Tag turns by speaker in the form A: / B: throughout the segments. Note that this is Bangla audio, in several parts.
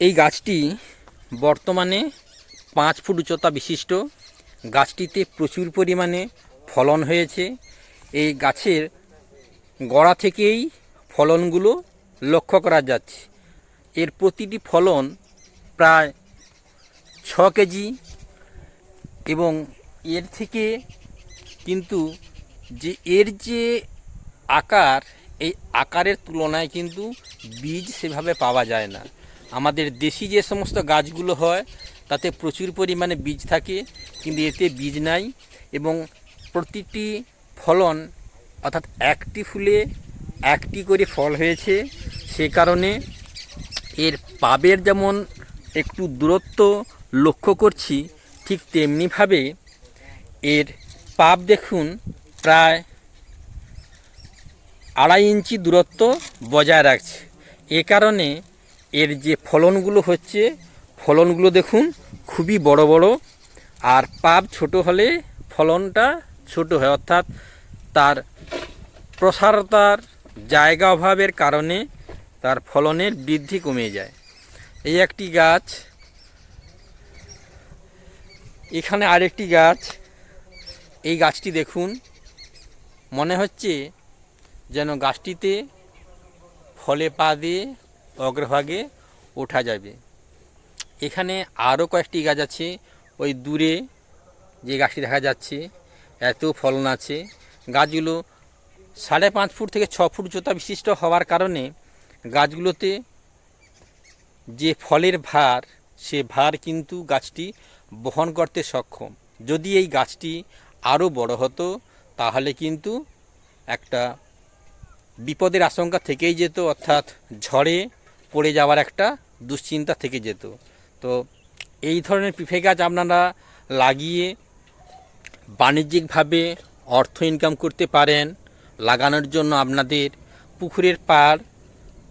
A: এই গাছটি বর্তমানে পাঁচ ফুট উচ্চতা বিশিষ্ট। গাছটিতে প্রচুর পরিমাণে ফলন হয়েছে। এই গাছের গোড়া থেকেই ফলনগুলো লক্ষ্য করা যাচ্ছে। এর প্রতিটি ফলন প্রায় ছ কেজি এবং এর থেকে কিন্তু যে এর যে আকার, এই আকারের তুলনায় কিন্তু বীজ সেভাবে পাওয়া যায় না। আমাদের দেশি যে সমস্ত গাছগুলো হয়, তাতে প্রচুর পরিমাণে বীজ থাকে, কিন্তু এতে বীজ নাই এবং প্রতিটি ফলন, অর্থাৎ একটি ফুলে একটি করে ফল হয়েছে, সে কারণে এর পাবের যেমন একটু দূরত্ব লক্ষ্য করছি, ঠিক তেমনিভাবে এর পাপ দেখুন প্রায় আড়াই ইঞ্চি দূরত্ব বজায় রাখছে। এ কারণে এর যে ফলনগুলো হচ্ছে, ফলনগুলো দেখুন, খুবই বড় বড়। আর পাপ ছোট হলে ফলনটা ছোট হয়। অর্থাৎ তার প্রসারতার জায়গা অভাবের কারণে তার ফলনের বৃদ্ধি কমে যায়। এই একটি গাছ, এখানে আরেকটি গাছ, এই গাছটি দেখুন, মনে হচ্ছে যেন গাছটিতে ফলে পা দিয়ে অগ্রভাগে ওঠা যাবে। এখানে আরও কয়েকটি গাছ আছে। ওই দূরে যে গাছটি দেখা যাচ্ছে এত ফলন আছে। গাছগুলো সাড়ে পাঁচ ফুট থেকে ছ ফুট জোতা বিশিষ্ট হওয়ার কারণে গাছগুলোতে যে ফলের ভার, সে ভার কিন্তু গাছটি বহন করতে সক্ষম। যদি এই গাছটি আরও বড় হতো, তাহলে কিন্তু একটা বিপদের আশঙ্কা থেকেই যেত, অর্থাৎ ঝড়ে পড়ে যাওয়ার একটা দুশ্চিন্তা থেকে যেত। তো এই ধরনের পিফে গাছ আপনারা লাগিয়ে বাণিজ্যিকভাবে অর্থ ইনকাম করতে পারেন, লাগানোর জন্য আপনাদের পুকুরের পাড়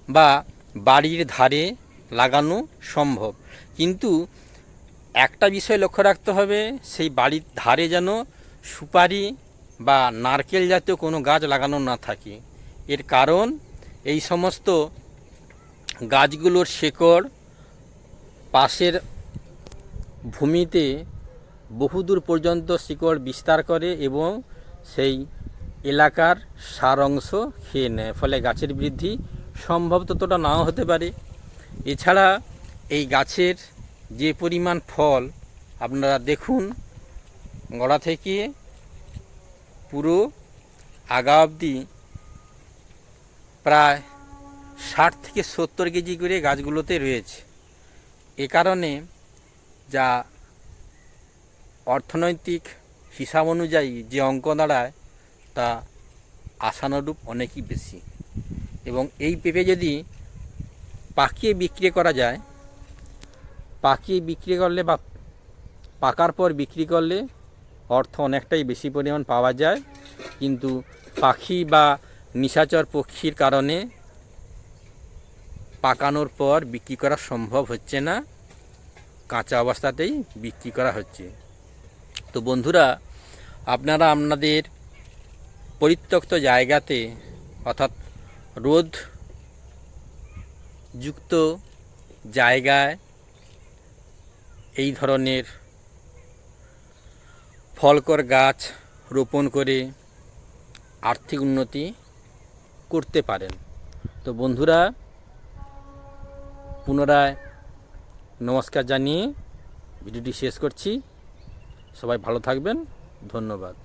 A: বা বাড়ির ধারে লাগানো সম্ভব। কিন্তু একটা বিষয় লক্ষ্য রাখতে হবে, সেই বাড়ির ধারে যেন সুপারি বা নারকেল জাতীয় কোনো গাছ লাগানো না থাকে। এর কারণ এই সমস্ত গাছগুলোর শেকড় পাশের ভূমিতে বহুদূর পর্যন্ত শিকড় বিস্তার করে এবং সেই এলাকার সার অংশ খেয়ে নেয়, ফলে গাছের বৃদ্ধি সম্ভব ততটা নাও হতে পারে। এছাড়া এই গাছের যে পরিমাণ ফল আপনারা দেখুন, গোড়া থেকে পুরো আগা অবধি প্রায় ষাট থেকে সত্তর কেজি করে গাছগুলোতে রয়েছে। এ কারণে যা অর্থনৈতিক হিসাব অনুযায়ী যে অঙ্ক দাঁড়ায়, তা আশানুরূপ অনেকই বেশি। এবং এই পেঁপে যদি পাকিয়ে বিক্রি করা যায়, পাকিয়ে বিক্রি করলে বা পাকার পর বিক্রি করলে অর্থ অনেকটাই বেশি পরিমাণ পাওয়া যায়। কিন্তু পাখি বা নিশাচর পক্ষীর কারণে পাকানোর পর বিক্রি করা সম্ভব হচ্ছে না। কাঁচা অবস্থাতেই বিক্রি করা হচ্ছে। তো বন্ধুরা, আপনারা আপনাদের পরিত্যক্ত জায়গাতে অর্থাৎ রোদ যুক্ত জায়গায় এই ধরনের ফলকর গাছ রোপণ করে আর্থিক উন্নতি করতে পারেন। তো বন্ধুরা পুনরায় নমস্কার জানিয়ে ভিডিওটি শেষ করছি। সবাই ভালো থাকবেন। ধন্যবাদ।